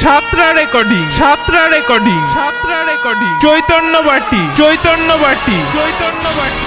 সাতরা recording Satra recording Satra recording Chaitanya Bati Chaitanya Bati Chaitanya বাটি